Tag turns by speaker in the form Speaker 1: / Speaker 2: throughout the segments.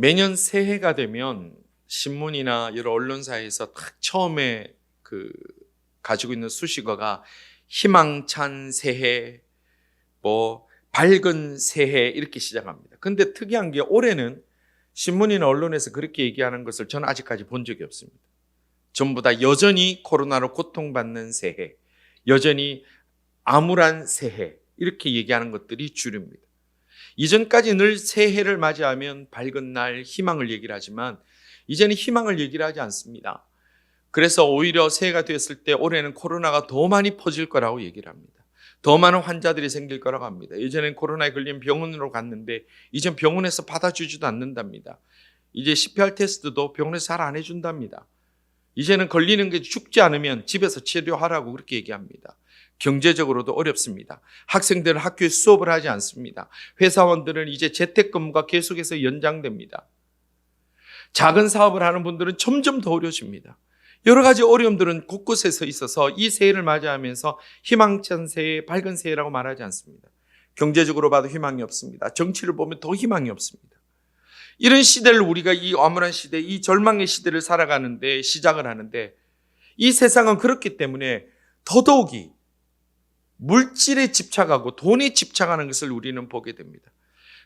Speaker 1: 매년 새해가 되면 신문이나 여러 언론사에서 딱 처음에 그 가지고 있는 수식어가 희망찬 새해, 뭐 밝은 새해 이렇게 시작합니다. 근데 특이한 게 올해는 신문이나 언론에서 그렇게 얘기하는 것을 저는 아직까지 본 적이 없습니다. 전부 다 여전히 코로나로 고통받는 새해, 여전히 암울한 새해 이렇게 얘기하는 것들이 주류입니다. 이전까지 늘 새해를 맞이하면 밝은 날 희망을 얘기를 하지만 이제는 희망을 얘기를 하지 않습니다. 그래서 오히려 새해가 되었을 때 올해는 코로나가 더 많이 퍼질 거라고 얘기를 합니다. 더 많은 환자들이 생길 거라고 합니다. 예전엔 코로나에 걸린 병원으로 갔는데 이젠 병원에서 받아주지도 않는답니다. 이제 CPR 테스트도 병원에서 잘 안 해준답니다. 이제는 걸리는 게 죽지 않으면 집에서 치료하라고 그렇게 얘기합니다. 경제적으로도 어렵습니다. 학생들은 학교에 수업을 하지 않습니다. 회사원들은 이제 재택근무가 계속해서 연장됩니다. 작은 사업을 하는 분들은 점점 더 어려워집니다. 여러 가지 어려움들은 곳곳에서 있어서 이 새해를 맞이하면서 희망찬 새해, 밝은 새해라고 말하지 않습니다. 경제적으로 봐도 희망이 없습니다. 정치를 보면 더 희망이 없습니다. 이런 시대를 우리가 이 암울한 시대, 이 절망의 시대를 살아가는데 시작을 하는데 이 세상은 그렇기 때문에 더더욱이 물질에 집착하고 돈에 집착하는 것을 우리는 보게 됩니다.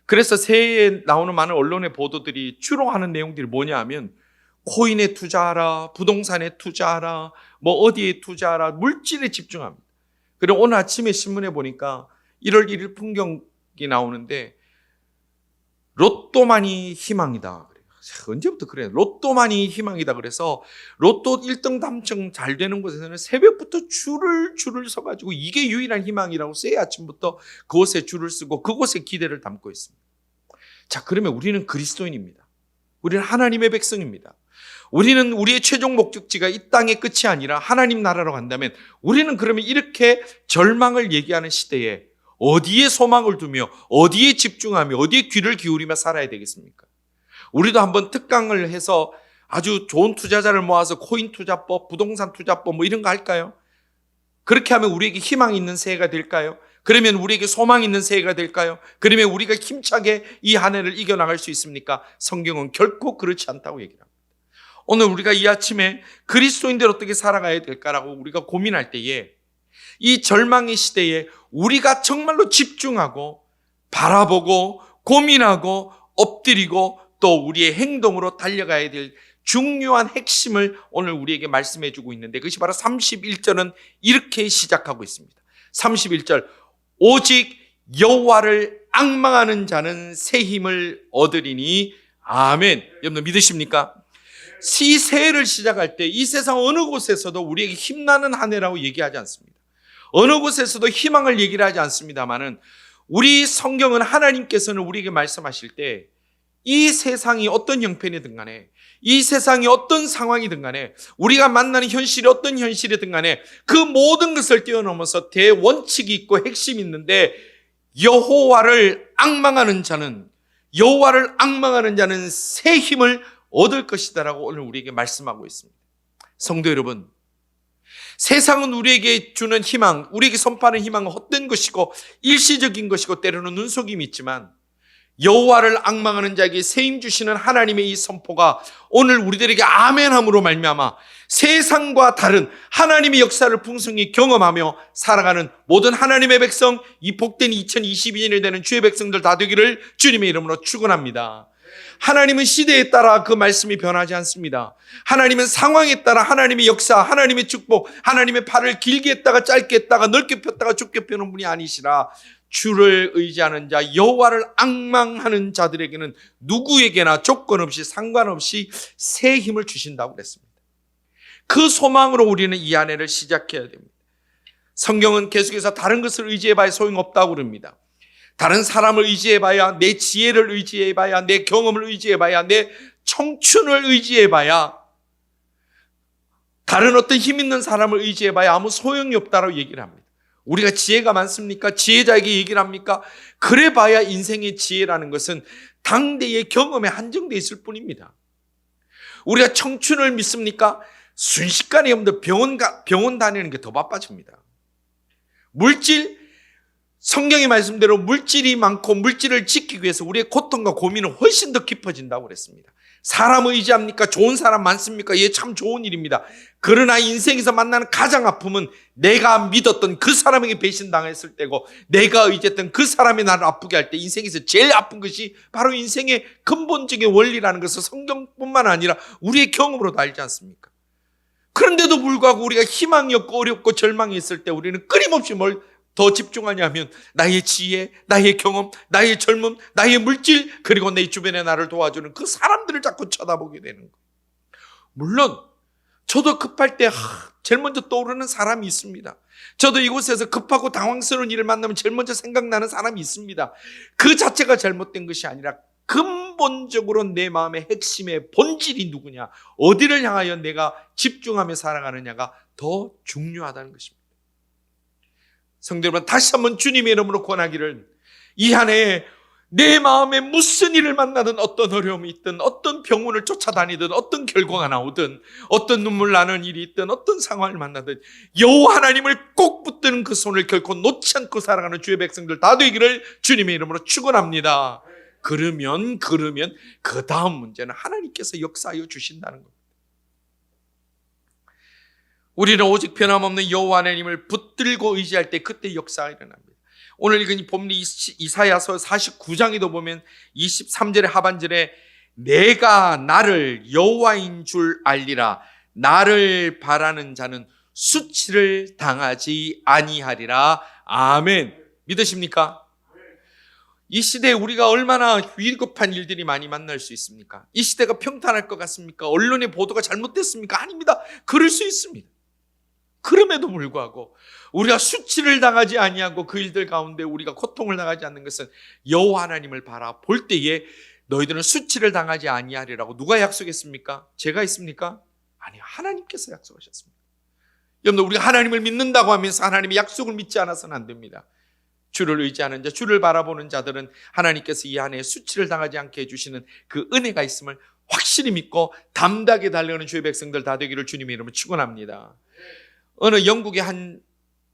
Speaker 1: 그래서 새해에 나오는 많은 언론의 보도들이 주로 하는 내용들이 뭐냐 하면 코인에 투자하라, 부동산에 투자하라, 뭐 어디에 투자하라, 물질에 집중합니다. 그리고 오늘 아침에 신문에 보니까 1월 1일 풍경이 나오는데 로또만이 희망이다. 언제부터 그래요? 로또만이 희망이다. 그래서 로또 1등 당첨 잘 되는 곳에서는 새벽부터 줄을 줄을 서가지고 이게 유일한 희망이라고 새 아침부터 그곳에 줄을 쓰고 그곳에 기대를 담고 있습니다. 자, 그러면 우리는 그리스도인입니다. 우리는 하나님의 백성입니다. 우리는 우리의 최종 목적지가 이 땅의 끝이 아니라 하나님 나라로 간다면 우리는 그러면 이렇게 절망을 얘기하는 시대에 어디에 소망을 두며 어디에 집중하며 어디에 귀를 기울이며 살아야 되겠습니까? 우리도 한번 특강을 해서 아주 좋은 투자자를 모아서 코인 투자법, 부동산 투자법 뭐 이런 거 할까요? 그렇게 하면 우리에게 희망 있는 새해가 될까요? 그러면 우리에게 소망 있는 새해가 될까요? 그러면 우리가 힘차게 이 한 해를 이겨나갈 수 있습니까? 성경은 결코 그렇지 않다고 얘기를 합니다. 오늘 우리가 이 아침에 그리스도인들 어떻게 살아가야 될까라고 우리가 고민할 때에 이 절망의 시대에 우리가 정말로 집중하고 바라보고 고민하고 엎드리고 또 우리의 행동으로 달려가야 될 중요한 핵심을 오늘 우리에게 말씀해 주고 있는데 그것이 바로 31절은 이렇게 시작하고 있습니다. 31절 오직 여호와를 악망하는 자는 새 힘을 얻으리니 아멘. 여러분 믿으십니까? 이 새해를 시작할 때 이 세상 어느 곳에서도 우리에게 힘나는 한 해라고 얘기하지 않습니다. 어느 곳에서도 희망을 얘기를 하지 않습니다만은 우리 성경은 하나님께서는 우리에게 말씀하실 때 이 세상이 어떤 형편이든 간에 이 세상이 어떤 상황이든 간에 우리가 만나는 현실이 어떤 현실이든 간에 그 모든 것을 뛰어넘어서 대원칙이 있고 핵심이 있는데 여호와를 악망하는 자는 여호와를 악망하는 자는 새 힘을 얻을 것이다라고 오늘 우리에게 말씀하고 있습니다. 성도 여러분, 세상은 우리에게 주는 희망, 우리에게 선포하는 희망은 헛된 것이고 일시적인 것이고 때로는 눈속임이 있지만 여호와를 악망하는 자에게 세임 주시는 하나님의 이 선포가 오늘 우리들에게 아멘함으로 말미암아 세상과 다른 하나님의 역사를 풍성히 경험하며 살아가는 모든 하나님의 백성 이 복된 2022년이 되는 주의 백성들 다 되기를 주님의 이름으로 축원합니다. 하나님은 시대에 따라 그 말씀이 변하지 않습니다. 하나님은 상황에 따라 하나님의 역사, 하나님의 축복, 하나님의 팔을 길게 했다가 짧게 했다가 넓게 폈다가 좁게 펴는 분이 아니시라 주를 의지하는 자, 여호와를 악망하는 자들에게는 누구에게나 조건 없이 상관없이 새 힘을 주신다고 그랬습니다. 그 소망으로 우리는 이한 해를 시작해야 됩니다. 성경은 계속해서 다른 것을 의지해 봐야 소용없다고 그럽니다. 다른 사람을 의지해봐야 내 지혜를 의지해봐야 내 경험을 의지해봐야 내 청춘을 의지해봐야 다른 어떤 힘 있는 사람을 의지해봐야 아무 소용이 없다고 얘기를 합니다. 우리가 지혜가 많습니까? 지혜자에게 얘기를 합니까? 그래봐야 인생의 지혜라는 것은 당대의 경험에 한정돼 있을 뿐입니다. 우리가 청춘을 믿습니까? 순식간에 여러분들 병원, 가, 병원 다니는 게 더 바빠집니다. 물질, 성경의 말씀대로 물질이 많고 물질을 지키기 위해서 우리의 고통과 고민은 훨씬 더 깊어진다고 그랬습니다. 사람 의지합니까? 좋은 사람 많습니까? 예, 참 좋은 일입니다. 그러나 인생에서 만나는 가장 아픔은 내가 믿었던 그 사람에게 배신당했을 때고 내가 의지했던 그 사람이 나를 아프게 할 때 인생에서 제일 아픈 것이 바로 인생의 근본적인 원리라는 것을 성경뿐만 아니라 우리의 경험으로도 알지 않습니까? 그런데도 불구하고 우리가 희망이 없고 어렵고 절망이 있을 때 우리는 끊임없이 뭘 더 집중하냐면 나의 지혜, 나의 경험, 나의 젊음, 나의 물질 그리고 내 주변에 나를 도와주는 그 사람들을 자꾸 쳐다보게 되는 거예요. 물론 저도 급할 때 하, 제일 먼저 떠오르는 사람이 있습니다. 저도 이곳에서 급하고 당황스러운 일을 만나면 제일 먼저 생각나는 사람이 있습니다. 그 자체가 잘못된 것이 아니라 근본적으로 내 마음의 핵심의 본질이 누구냐, 어디를 향하여 내가 집중하며 살아가느냐가 더 중요하다는 것입니다. 성도 여러분, 다시 한번 주님의 이름으로 권하기를 이 한해 내 마음에 무슨 일을 만나든 어떤 어려움이 있든 어떤 병원을 쫓아다니든 어떤 결과가 나오든 어떤 눈물 나는 일이 있든 어떤 상황을 만나든 여호와 하나님을 꼭 붙드는 그 손을 결코 놓지 않고 살아가는 주의 백성들 다 되기를 주님의 이름으로 축원합니다. 그러면 그러면 그 다음 문제는 하나님께서 역사하여 주신다는 겁니다. 우리는 오직 변함없는 여호와 하나님을 붙들고 의지할 때 그때 역사가 일어납니다. 오늘 읽은 이 본문 이사야서 49장에도 보면 23절의 하반절에 내가 나를 여호와인 줄 알리라 나를 바라는 자는 수치를 당하지 아니하리라 아멘 믿으십니까? 이 시대에 우리가 얼마나 위급한 일들이 많이 만날 수 있습니까? 이 시대가 평탄할 것 같습니까? 언론의 보도가 잘못됐습니까? 아닙니다. 그럴 수 있습니다. 그럼에도 불구하고 우리가 수치를 당하지 아니하고 그 일들 가운데 우리가 고통을 당하지 않는 것은 여호와 하나님을 바라볼 때에 너희들은 수치를 당하지 아니하리라고 누가 약속했습니까? 제가 있습니까? 아니 하나님께서 약속하셨습니다. 여러분 우리가 하나님을 믿는다고 하면서 하나님의 약속을 믿지 않아서는 안 됩니다. 주를 의지하는 자, 주를 바라보는 자들은 하나님께서 이 안에 수치를 당하지 않게 해주시는 그 은혜가 있음을 확실히 믿고 담대하게 달려가는 주의 백성들 다 되기를 주님의 이름으로 축원합니다. 어느 영국의 한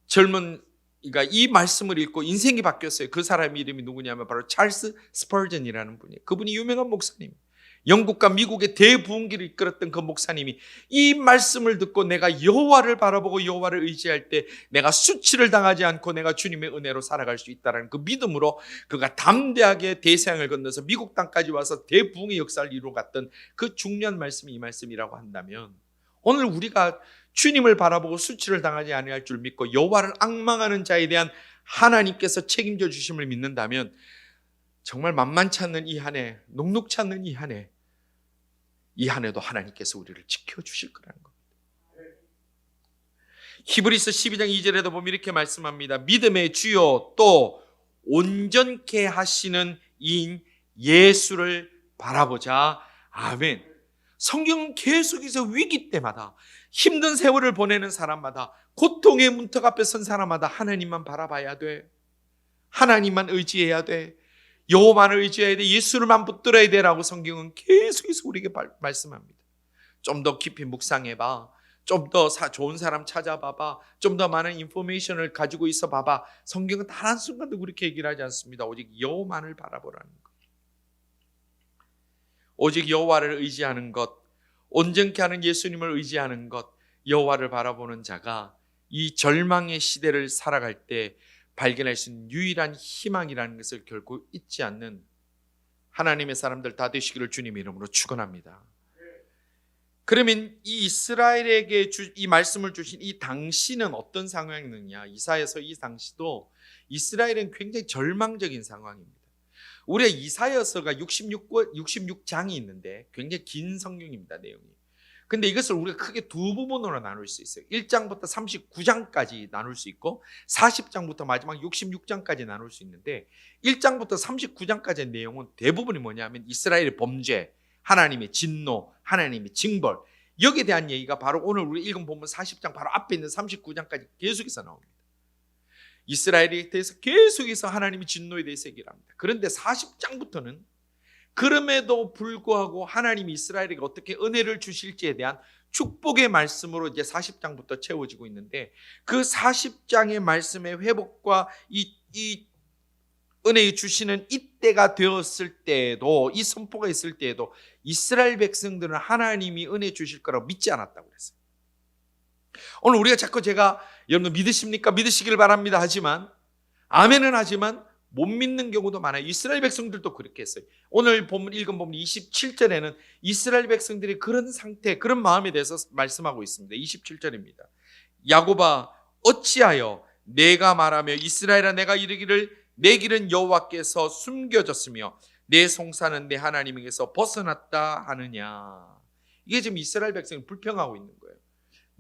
Speaker 1: 젊은 그러니까 이 말씀을 읽고 인생이 바뀌었어요. 그 사람 이름이 누구냐면 바로 찰스 스펄전이라는 분이에요. 그분이 유명한 목사님. 영국과 미국의 대부흥기를 이끌었던 그 목사님이 이 말씀을 듣고 내가 여호와를 바라보고 여호와를 의지할 때 내가 수치를 당하지 않고 내가 주님의 은혜로 살아갈 수 있다는 그 믿음으로 그가 담대하게 대서양을 건너서 미국 땅까지 와서 대부흥의 역사를 이루어 갔던 그 중요한 말씀이 이 말씀이라고 한다면 오늘 우리가 주님을 바라보고 수치를 당하지 아니할 줄 믿고 여호와를 악망하는 자에 대한 하나님께서 책임져 주심을 믿는다면 정말 만만치 않는 이 한 해, 녹록치 않는 이 한 해, 이 한 해도 하나님께서 우리를 지켜 주실 거라는 겁니다. 히브리서 12장 2절에도 보면 이렇게 말씀합니다. 믿음의 주요 또 온전케 하시는 이인 예수를 바라보자. 아멘. 성경은 계속해서 위기 때마다 힘든 세월을 보내는 사람마다 고통의 문턱 앞에 선 사람마다 하나님만 바라봐야 돼. 하나님만 의지해야 돼. 여호만을 의지해야 돼. 예수를만 붙들어야 돼라고 성경은 계속해서 우리에게 말씀합니다. 좀 더 깊이 묵상해 봐. 좀 더 좋은 사람 찾아봐 봐. 좀 더 많은 인포메이션을 가지고 있어 봐 봐. 성경은 단 한 순간도 그렇게 얘기를 하지 않습니다. 오직 여호만을 바라보라는 것. 오직 여호와를 의지하는 것, 온전케 하는 예수님을 의지하는 것, 여호와를 바라보는 자가 이 절망의 시대를 살아갈 때 발견할 수 있는 유일한 희망이라는 것을 결코 잊지 않는 하나님의 사람들 다 되시기를 주님의 이름으로 축원합니다. 그러면 이 이스라엘에게 주, 이 말씀을 주신 이 당시는 어떤 상황이느냐? 이사에서 이 당시도 이스라엘은 굉장히 절망적인 상황입니다. 우리가 이사여서가 66, 66장이 있는데 굉장히 긴 성경입니다, 내용이. 근데 이것을 우리가 크게 두 부분으로 나눌 수 있어요. 1장부터 39장까지 나눌 수 있고 40장부터 마지막 66장까지 나눌 수 있는데 1장부터 39장까지의 내용은 대부분이 뭐냐면 이스라엘의 범죄, 하나님의 진노, 하나님의 징벌 여기에 대한 얘기가 바로 오늘 우리 읽은 본문 40장 바로 앞에 있는 39장까지 계속해서 나옵니다. 이스라엘에 대해서 계속해서 하나님의 진노에 대해서 얘기를 합니다. 그런데 40장부터는 그럼에도 불구하고 하나님이 이스라엘에게 어떻게 은혜를 주실지에 대한 축복의 말씀으로 이제 40장부터 채워지고 있는데 그 40장의 말씀의 회복과 이 이 은혜의 주시는 이때가 되었을 때에도 이 선포가 있을 때에도 이스라엘 백성들은 하나님이 은혜 주실 거라고 믿지 않았다고 그랬어요. 오늘 우리가 자꾸 제가 여러분 믿으십니까? 믿으시길 바랍니다. 하지만 아멘은 하지만 못 믿는 경우도 많아요. 이스라엘 백성들도 그렇게 했어요. 오늘 본문 읽은 본문 27절에는 이스라엘 백성들이 그런 상태, 그런 마음에 대해서 말씀하고 있습니다. 27절입니다. 야곱아 어찌하여 내가 말하며 이스라엘아 내가 이르기를 내 길은 여호와께서 숨겨졌으며 내 송사는 내 하나님에게서 벗어났다 하느냐. 이게 지금 이스라엘 백성이 불평하고 있는 거예요.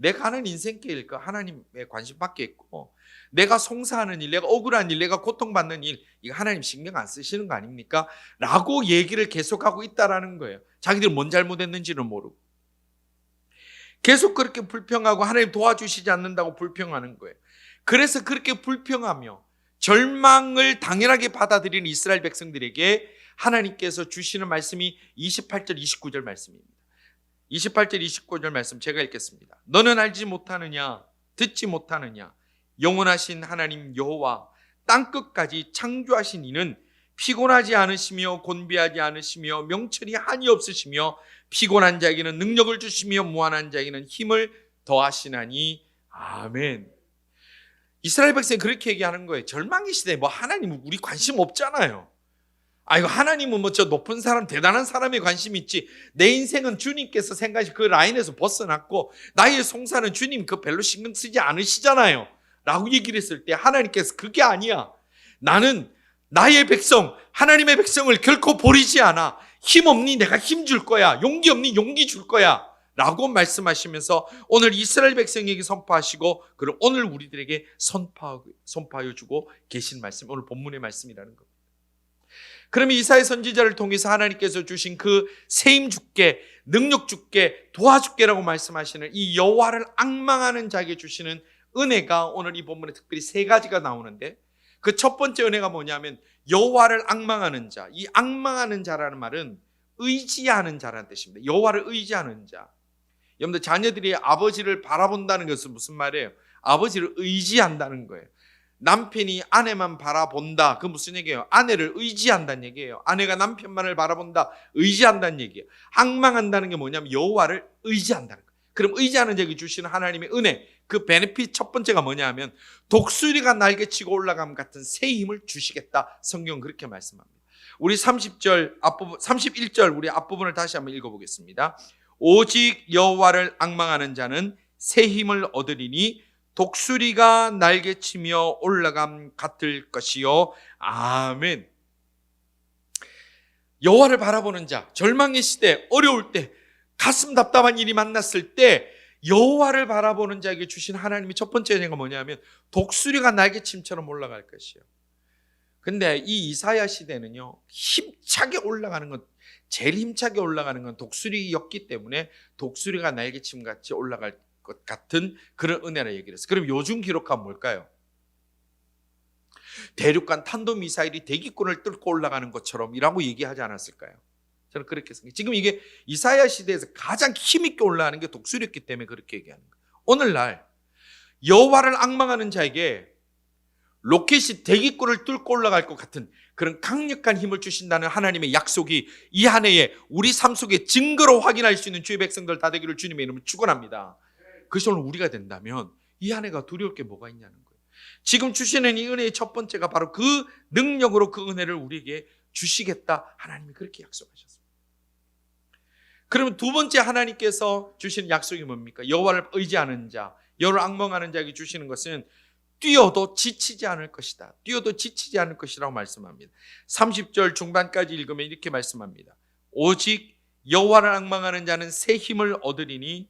Speaker 1: 내가 하는 인생길까 하나님의 관심 밖에 있고 내가 송사하는 일, 내가 억울한 일, 내가 고통받는 일, 이거 하나님 신경 안 쓰시는 거 아닙니까? 라고 얘기를 계속하고 있다라는 거예요. 자기들 뭔 잘못했는지는 모르고. 계속 그렇게 불평하고 하나님 도와주시지 않는다고 불평하는 거예요. 그래서 그렇게 불평하며 절망을 당연하게 받아들이는 이스라엘 백성들에게 하나님께서 주시는 말씀이 28절, 29절 말씀입니다. 28절, 29절 말씀 제가 읽겠습니다. 너는 알지 못하느냐, 듣지 못하느냐, 영원하신 하나님 여호와 땅 끝까지 창조하신 이는 피곤하지 않으시며 곤비하지 않으시며 명철이 한이 없으시며 피곤한 자에게는 능력을 주시며 무한한 자에게는 힘을 더하시나니 아멘. 이스라엘 백성이 그렇게 얘기하는 거예요. 절망의 시대에 뭐 하나님 우리 관심 없잖아요. 아 이거 하나님은 뭐저 높은 사람 대단한 사람에 관심 있지. 내 인생은 주님께서 생각하시 그 라인에서 벗어났고 나의 송사는 주님 그 별로 신경 쓰지 않으시잖아요. 라고 얘기를 했을 때 하나님께서 그게 아니야. 나는 나의 백성, 하나님의 백성을 결코 버리지 않아. 힘 없니? 내가 힘 줄 거야. 용기 없니? 용기 줄 거야. 라고 말씀하시면서 오늘 이스라엘 백성에게 선포하시고 그리고 오늘 우리들에게 선포하여, 선포하여 주고 계신 말씀, 오늘 본문의 말씀이라는 겁니다. 그러면 이사의 선지자를 통해서 하나님께서 주신 그 세임 주께, 능력 주께, 도와 주께라고 말씀하시는 이 여호와를 악망하는 자에게 주시는 은혜가 오늘 이 본문에 특별히 세 가지가 나오는데 그 첫 번째 은혜가 뭐냐면 여호와를 악망하는 자. 이 악망하는 자라는 말은 의지하는 자라는 뜻입니다. 여호와를 의지하는 자. 여러분들 자녀들이 아버지를 바라본다는 것은 무슨 말이에요? 아버지를 의지한다는 거예요. 남편이 아내만 바라본다. 그 무슨 얘기예요? 아내를 의지한다는 얘기예요. 아내가 남편만을 바라본다. 의지한다는 얘기예요. 악망한다는 게 뭐냐면 여호와를 의지한다는 거예요. 그럼 의지하는 자에게 주시는 하나님의 은혜, 그 베네핏 첫 번째가 뭐냐면 독수리가 날개치고 올라감 같은 새 힘을 주시겠다. 성경 그렇게 말씀합니다. 우리 30절 앞부분 31절 우리 앞부분을 다시 한번 읽어 보겠습니다. 오직 여호와를 악망하는 자는 새 힘을 얻으리니 독수리가 날개치며 올라감 같을 것이요. 아멘. 여호와를 바라보는 자, 절망의 시대, 어려울 때, 가슴 답답한 일이 만났을 때 여호와를 바라보는 자에게 주신 하나님의 첫 번째 은혜가 뭐냐면 독수리가 날개침처럼 올라갈 것이요. 근데 이 이사야 시대는요 힘차게 올라가는 건 제일 힘차게 올라가는 건 독수리였기 때문에 독수리가 날개침 같이 올라갈 것 같은 그런 은혜라 얘기를 했어요. 그럼 요즘 기록하면 뭘까요? 대륙간 탄도 미사일이 대기권을 뚫고 올라가는 것처럼이라고 얘기하지 않았을까요? 저는 그렇게 생각해요. 지금 이게 이사야 시대에서 가장 힘있게 올라가는 게 독수리였기 때문에 그렇게 얘기하는 거예요. 오늘날 여호와를 악망하는 자에게 로켓이 대기권을 뚫고 올라갈 것 같은 그런 강력한 힘을 주신다는 하나님의 약속이 이 한 해에 우리 삶 속에 증거로 확인할 수 있는 주의 백성들 다 되기를 주님의 이름으로 축원합니다. 그것이 오늘 우리가 된다면 이한 해가 두려울 게 뭐가 있냐는 거예요. 지금 주시는 이 은혜의 첫 번째가 바로 그 능력으로 그 은혜를 우리에게 주시겠다. 하나님이 그렇게 약속하셨습니다. 그러면 두 번째 하나님께서 주시는 약속이 뭡니까? 여호와를 의지하는 자, 여호와를 악망하는 자에게 주시는 것은 뛰어도 지치지 않을 것이다. 뛰어도 지치지 않을 것이라고 말씀합니다. 30절 중반까지 읽으면 이렇게 말씀합니다. 오직 여호와를 악망하는 자는 새 힘을 얻으리니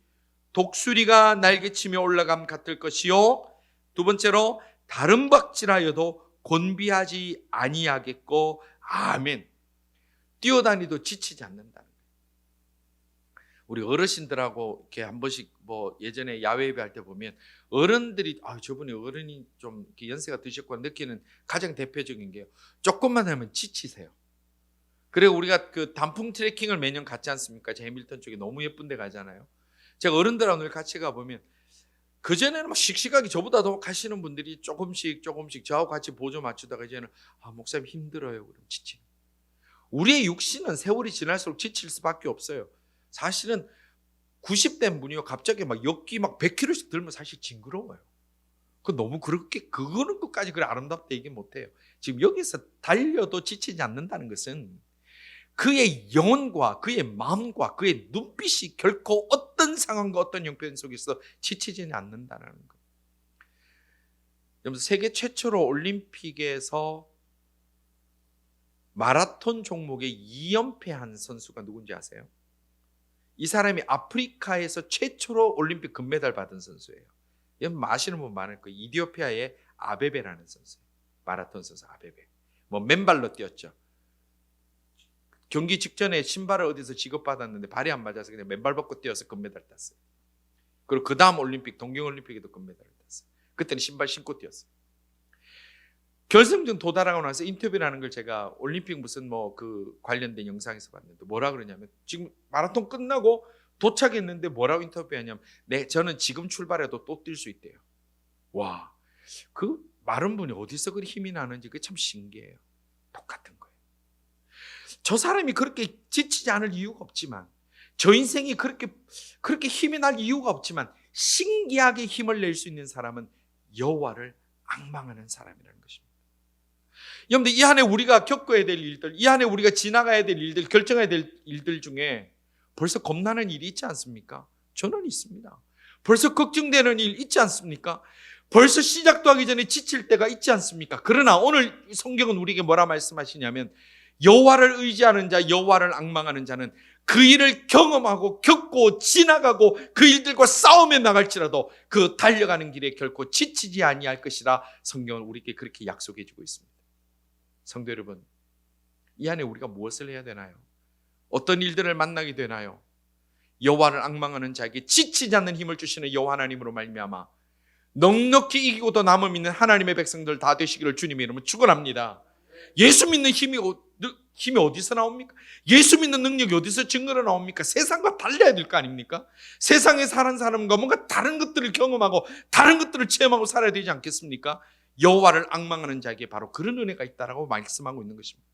Speaker 1: 독수리가 날개치며 올라감 같을 것이요. 두 번째로 다른 박질하여도 곤비하지 아니하겠고 아멘. 뛰어다니도 지치지 않는다는 거예요. 우리 어르신들하고 이렇게 한 번씩 뭐 예전에 야외 예배할 때 보면 어른들이 아 저분이 어른이 좀 연세가 드셨고 느끼는 가장 대표적인 게요. 조금만 하면 지치세요. 그리고 우리가 그 단풍 트레킹을 매년 갔지 않습니까? 제 해밀턴 쪽에 너무 예쁜 데 가잖아요. 제가 어른들하고 늘 같이 가 보면 그전에는 막 씩씩하게 저보다 더 가시는 분들이 조금씩 조금씩 저하고 같이 보조 맞추다가 이제는 아, 목사님 힘들어요. 그럼 지치는. 우리의 육신은 세월이 지날수록 지칠 수밖에 없어요. 사실은 90대 분이요. 갑자기 막 역기 막 100kg씩 들면 사실 징그러워요. 그 너무 그렇게 그거는 끝까지 그래 아름답다 얘기 못 해요. 지금 여기서 달려도 지치지 않는다는 것은 그의 영혼과 그의 마음과 그의 눈빛이 결코 어떤 상황과 어떤 형편 속에서 지치지는 않는다는 것. 세계 최초로 올림픽에서 마라톤 종목에 2연패한 선수가 누군지 아세요? 이 사람이 아프리카에서 최초로 올림픽 금메달 받은 선수예요. 여러분 아시는 분 많을 거예요. 이디오피아의 아베베라는 선수예요. 마라톤 선수 아베베. 뭐 맨발로 뛰었죠. 경기 직전에 신발을 어디서 지급받았는데 발이 안 맞아서 그냥 맨발 벗고 뛰어서 금메달 땄어요. 그리고 그 다음 올림픽 동경올림픽에도 금메달을 땄어요. 그때는 신발 신고 뛰었어요. 결승전 도달하고 나서 인터뷰를 하는 걸 제가 올림픽 무슨 뭐 그 관련된 영상에서 봤는데 뭐라 그러냐면 지금 마라톤 끝나고 도착했는데 뭐라고 인터뷰하냐면 네 저는 지금 출발해도 또 뛸 수 있대요. 와 그 마른 분이 어디서 그리 힘이 나는지 그게 참 신기해요. 똑같은 거예요. 저 사람이 그렇게 지치지 않을 이유가 없지만 저 인생이 그렇게 그렇게 힘이 날 이유가 없지만 신기하게 힘을 낼 수 있는 사람은 여호와를 악망하는 사람이라는 것입니다. 여러분들 이 한해 우리가 겪어야 될 일들, 이 한해 우리가 지나가야 될 일들, 결정해야 될 일들 중에 벌써 겁나는 일이 있지 않습니까? 저는 있습니다. 벌써 걱정되는 일 있지 않습니까? 벌써 시작도 하기 전에 지칠 때가 있지 않습니까? 그러나 오늘 성경은 우리에게 뭐라 말씀하시냐면 여호와를 의지하는 자, 여호와를 악망하는 자는 그 일을 경험하고 겪고 지나가고 그 일들과 싸움에 나갈지라도 그 달려가는 길에 결코 지치지 아니할 것이라 성경은 우리에게 그렇게 약속해 주고 있습니다. 성도 여러분, 이 안에 우리가 무엇을 해야 되나요? 어떤 일들을 만나게 되나요? 여호와를 악망하는 자에게 지치지 않는 힘을 주시는 여호와 하나님으로 말미암아 넉넉히 이기고도 남음 있는 하나님의 백성들 다 되시기를 주님의 이름으로 축원합니다. 예수 믿는 힘이 어- 느- 힘이 어디서 나옵니까? 예수 믿는 능력이 어디서 증거로 나옵니까? 세상과 달라야 될 거 아닙니까? 세상에 사는 사람과 뭔가 다른 것들을 경험하고 다른 것들을 체험하고 살아야 되지 않겠습니까? 여호와를 악망하는 자에게 바로 그런 은혜가 있다라고 말씀하고 있는 것입니다.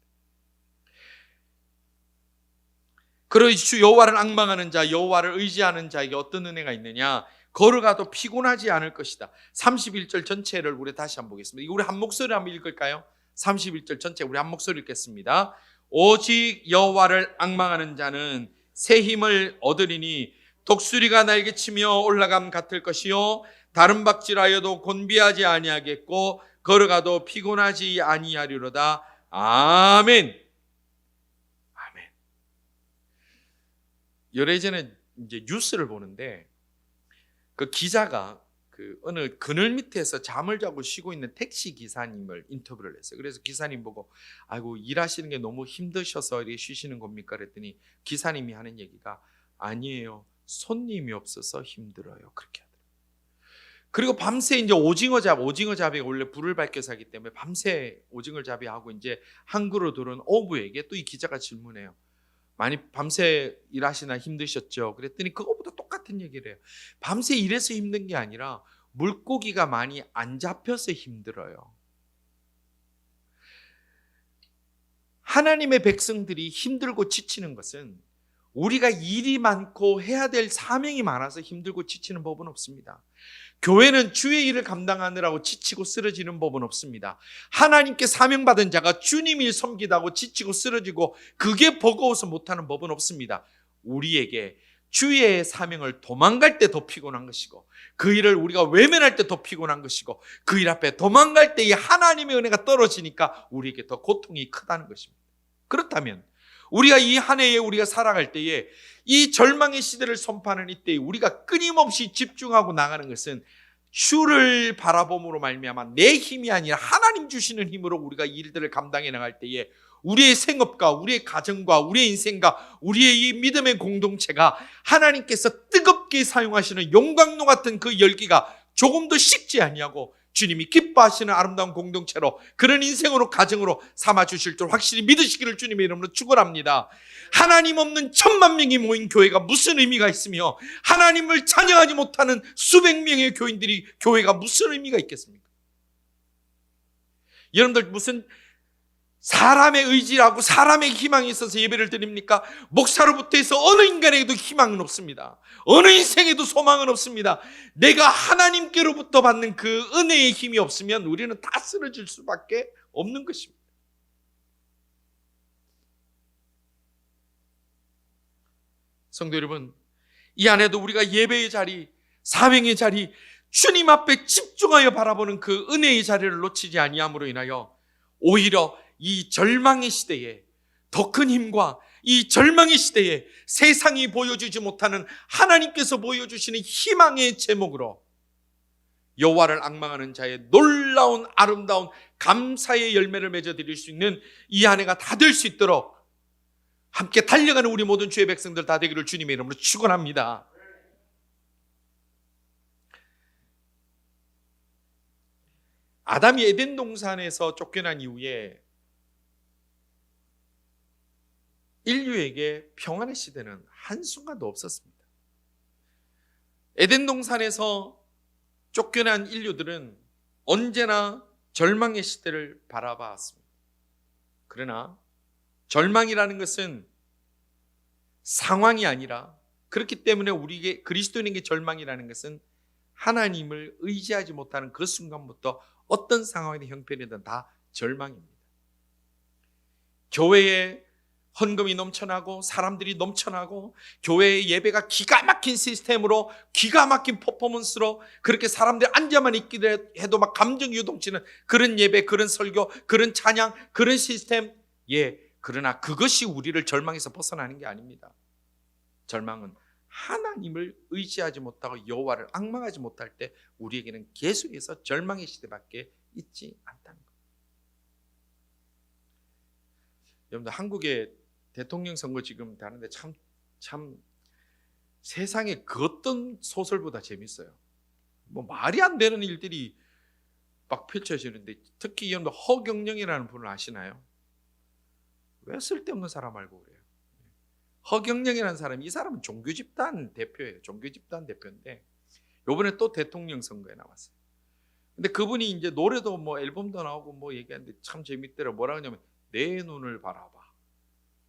Speaker 1: 그러이 주 여호와를 악망하는 자, 여호와를 의지하는 자에게 어떤 은혜가 있느냐? 걸어가도 피곤하지 않을 것이다. 31절 전체를 우리 다시 한번 보겠습니다. 우리 한 목소리 한번 읽을까요? 31절 전체 우리 한 목소리 읽겠습니다. 오직 여호와를 악망하는 자는 새 힘을 얻으리니 독수리가 날개 치며 올라감 같을 것이요 다른 박질하여도 곤비하지 아니하겠고 걸어가도 피곤하지 아니하리로다. 아멘. 아멘. 열애 전에 이제 뉴스를 보는데 그 기자가 그 어느 그늘 밑에서 잠을 자고 쉬고 있는 택시 기사님을 인터뷰를 했어요. 그래서 기사님 보고 아이고 일하시는 게 너무 힘드셔서 이렇게 쉬시는 겁니까? 그랬더니 기사님이 하는 얘기가 아니에요. 손님이 없어서 힘들어요. 그렇게. 그리고 밤새 이제 오징어 잡, 오징어 잡이가 원래 불을 밝혀서 하기 때문에 밤새 오징어 잡이 하고 이제 항구로 들어온 오부에게 또 이 기자가 질문해요. 많이 밤새 일하시나 힘드셨죠? 그랬더니 그거보다 똑같은 얘기를 해요. 밤새 일해서 힘든 게 아니라 물고기가 많이 안 잡혀서 힘들어요. 하나님의 백성들이 힘들고 지치는 것은 우리가 일이 많고 해야 될 사명이 많아서 힘들고 지치는 법은 없습니다. 교회는 주의 일을 감당하느라고 지치고 쓰러지는 법은 없습니다. 하나님께 사명받은 자가 주님 일 섬기다고 지치고 쓰러지고 그게 버거워서 못하는 법은 없습니다. 우리에게 주의 사명을 도망갈 때 더 피곤한 것이고 그 일을 우리가 외면할 때 더 피곤한 것이고 그 일 앞에 도망갈 때에 하나님의 은혜가 떨어지니까 우리에게 더 고통이 크다는 것입니다. 그렇다면 우리가 이 한 해에 우리가 살아갈 때에 이 절망의 시대를 선포하는 이때에 우리가 끊임없이 집중하고 나가는 것은 주를 바라봄으로 말미암아 내 힘이 아니라 하나님 주시는 힘으로 우리가 이 일들을 감당해 나갈 때에 우리의 생업과 우리의 가정과 우리의 인생과 우리의 이 믿음의 공동체가 하나님께서 뜨겁게 사용하시는 용광로 같은 그 열기가 조금도 식지 아니하고 주님이 기뻐하시는 아름다운 공동체로 그런 인생으로 가정으로 삼아 주실 줄 확실히 믿으시기를 주님의 이름으로 축원합니다. 하나님 없는 천만 명이 모인 교회가 무슨 의미가 있으며 하나님을 찬양하지 못하는 수백 명의 교인들이 교회가 무슨 의미가 있겠습니까? 여러분들 무슨 사람의 의지라고 사람의 희망이 있어서 예배를 드립니까? 목사로부터 해서 어느 인간에게도 희망은 없습니다. 어느 인생에도 소망은 없습니다. 내가 하나님께로부터 받는 그 은혜의 힘이 없으면 우리는 다 쓰러질 수밖에 없는 것입니다. 성도 여러분, 이 안에도 우리가 예배의 자리, 사명의 자리, 주님 앞에 집중하여 바라보는 그 은혜의 자리를 놓치지 아니함으로 인하여 오히려 이 절망의 시대에 더 큰 힘과 이 절망의 시대에 세상이 보여주지 못하는 하나님께서 보여주시는 희망의 제목으로 여호와를 악망하는 자의 놀라운 아름다운 감사의 열매를 맺어 드릴 수 있는 이 한 해가 다 될 수 있도록 함께 달려가는 우리 모든 주의 백성들 다 되기를 주님의 이름으로 축원합니다. 아담이 에덴 동산에서 쫓겨난 이후에 인류에게 평안의 시대는 한순간도 없었습니다. 에덴 동산에서 쫓겨난 인류들은 언제나 절망의 시대를 바라봤습니다. 그러나 절망이라는 것은 상황이 아니라 그렇기 때문에 우리에게 그리스도인에게 절망이라는 것은 하나님을 의지하지 못하는 그 순간부터 어떤 상황이든 형편이든 다 절망입니다. 교회에 헌금이 넘쳐나고 사람들이 넘쳐나고 교회의 예배가 기가 막힌 시스템으로 기가 막힌 퍼포먼스로 그렇게 사람들이 앉아만 있기도 해도 막 감정 유동치는 그런 예배, 그런 설교, 그런 찬양, 그런 시스템 예, 그러나 그것이 우리를 절망에서 벗어나는 게 아닙니다. 절망은 하나님을 의지하지 못하고 여호와를 악망하지 못할 때 우리에게는 계속해서 절망의 시대밖에 있지 않다는 것. 여러분들 한국의 대통령 선거 지금 다는데 참 참 세상에 그 어떤 소설보다 재밌어요. 뭐 말이 안 되는 일들이 막 펼쳐지는데 특히 여러분 허경영이라는 분을 아시나요? 왜 쓸데없는 사람 알고 그래요? 허경영이라는 사람이 이 사람은 종교 집단 대표예요. 종교 집단 대표인데 요번에 또 대통령 선거에 나왔어요. 근데 그분이 이제 노래도 뭐 앨범도 나오고 뭐 얘기하는데 참 재밌더라. 뭐라 그러냐면 내 눈을 바라봐.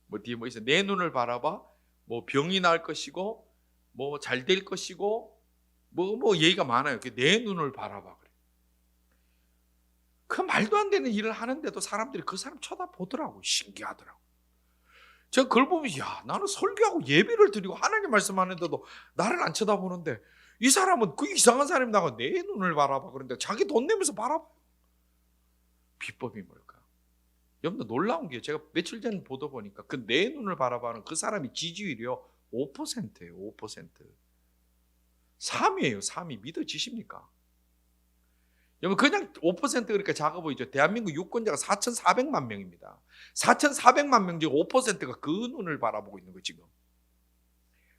Speaker 1: 뭐 뒤에 뭐 있어? 내 눈을 바라봐. 뭐 병이 날 것이고 뭐 잘 될 것이고 뭐뭐 얘기가 많아요. 그내 눈을 바라봐 그래. 그 말도 안 되는 일을 하는데도 사람들이 그 사람 쳐다보더라고. 신기하더라고. 제가 그걸 보면 야 나는 설교하고 예배를 드리고 하나님 말씀하는데도 나를 안 쳐다보는데 이 사람은 그 이상한 사람이 나가 내 눈을 바라봐 그런데 자기 돈 내면서 바라봐 비법이 뭘까? 여러분들 놀라운 게 제가 며칠 전 보도 보니까 그 내 눈을 바라봐는 그 사람이 지지율이요 5%예요 5% 3위예요 3위 믿어지십니까? 여러분 그냥 5% 그러니까 작아 보이죠. 대한민국 유권자가 4,400만 명입니다. 4,400만 명중 5%가 그 눈을 바라보고 있는 거예요 지금.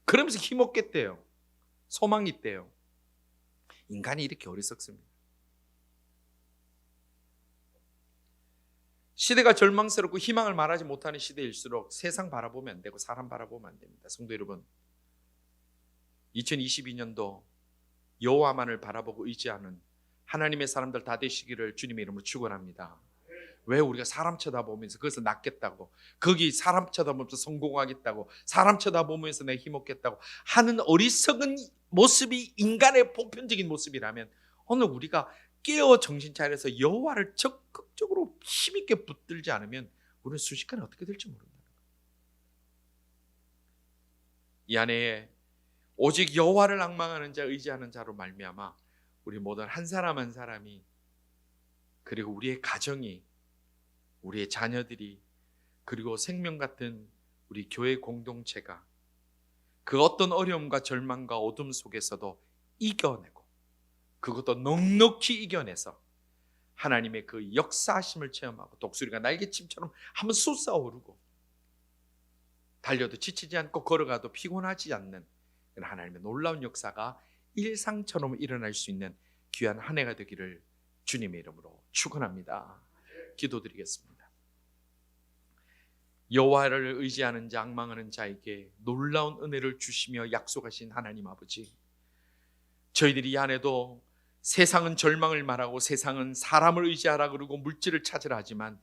Speaker 1: 그러면서 힘없겠대요. 소망이 있대요. 인간이 이렇게 어리석습니다. 시대가 절망스럽고 희망을 말하지 못하는 시대일수록 세상 바라보면 안 되고 사람 바라보면 안 됩니다. 성도 여러분, 2022년도 여호와만을 바라보고 의지하는 하나님의 사람들 다 되시기를 주님의 이름으로 축원합니다. 왜 우리가 사람 쳐다보면서 거기서 낫겠다고 거기 사람 쳐다보면서 성공하겠다고 사람 쳐다보면서 내 힘없겠다고 하는 어리석은 모습이 인간의 보편적인 모습이라면 오늘 우리가 깨어 정신 차려서 여호와를 적극적으로 힘있게 붙들지 않으면 우리는 순식간에 어떻게 될지 모른다. 이 안에 오직 여호와를 악망하는 자 의지하는 자로 말미암아 우리 모든 한 사람 한 사람이 그리고 우리의 가정이 우리의 자녀들이 그리고 생명 같은 우리 교회 공동체가 그 어떤 어려움과 절망과 어둠 속에서도 이겨내고 그것도 넉넉히 이겨내서 하나님의 그 역사하심을 체험하고 독수리가 날개침처럼 한번 솟아오르고 달려도 지치지 않고 걸어가도 피곤하지 않는 하나님의 놀라운 역사가 일상처럼 일어날 수 있는 귀한 한 해가 되기를 주님의 이름으로 축원합니다. 기도드리겠습니다. 여호와를 의지하는 자, 악망하는 자에게 놀라운 은혜를 주시며 약속하신 하나님 아버지. 저희들이 이 안에도 세상은 절망을 말하고 세상은 사람을 의지하라 그러고 물질을 찾으라 하지만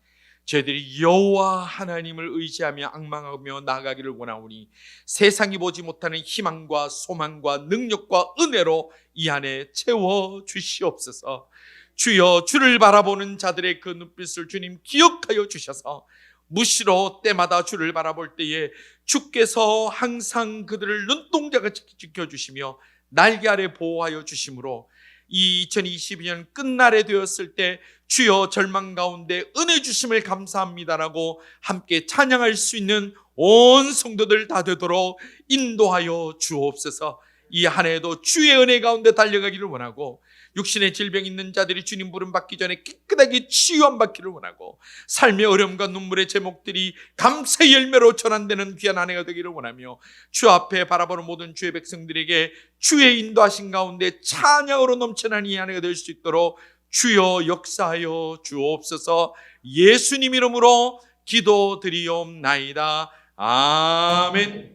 Speaker 1: 저희들이 여호와 하나님을 의지하며 악망하며 나아가기를 원하오니 세상이 보지 못하는 희망과 소망과 능력과 은혜로 이 안에 채워 주시옵소서. 주여 주를 바라보는 자들의 그 눈빛을 주님 기억하여 주셔서 무시로 때마다 주를 바라볼 때에 주께서 항상 그들을 눈동자같이 지켜주시며 날개 아래 보호하여 주심으로 이 2022년 끝날에 되었을 때 주여 절망 가운데 은혜 주심을 감사합니다라고 함께 찬양할 수 있는 온 성도들 다 되도록 인도하여 주옵소서. 이 한 해도 주의 은혜 가운데 달려가기를 원하고 육신의 질병 있는 자들이 주님 부름 받기 전에 깨끗하게 치유함 받기를 원하고 삶의 어려움과 눈물의 제목들이 감사의 열매로 전환되는 귀한 한 해가 되기를 원하며 주 앞에 바라보는 모든 주의 백성들에게 주의 인도하신 가운데 찬양으로 넘쳐나는 이 한 해가 될 수 있도록 주여 역사하여 주옵소서 예수님 이름으로 기도드리옵나이다. 아멘.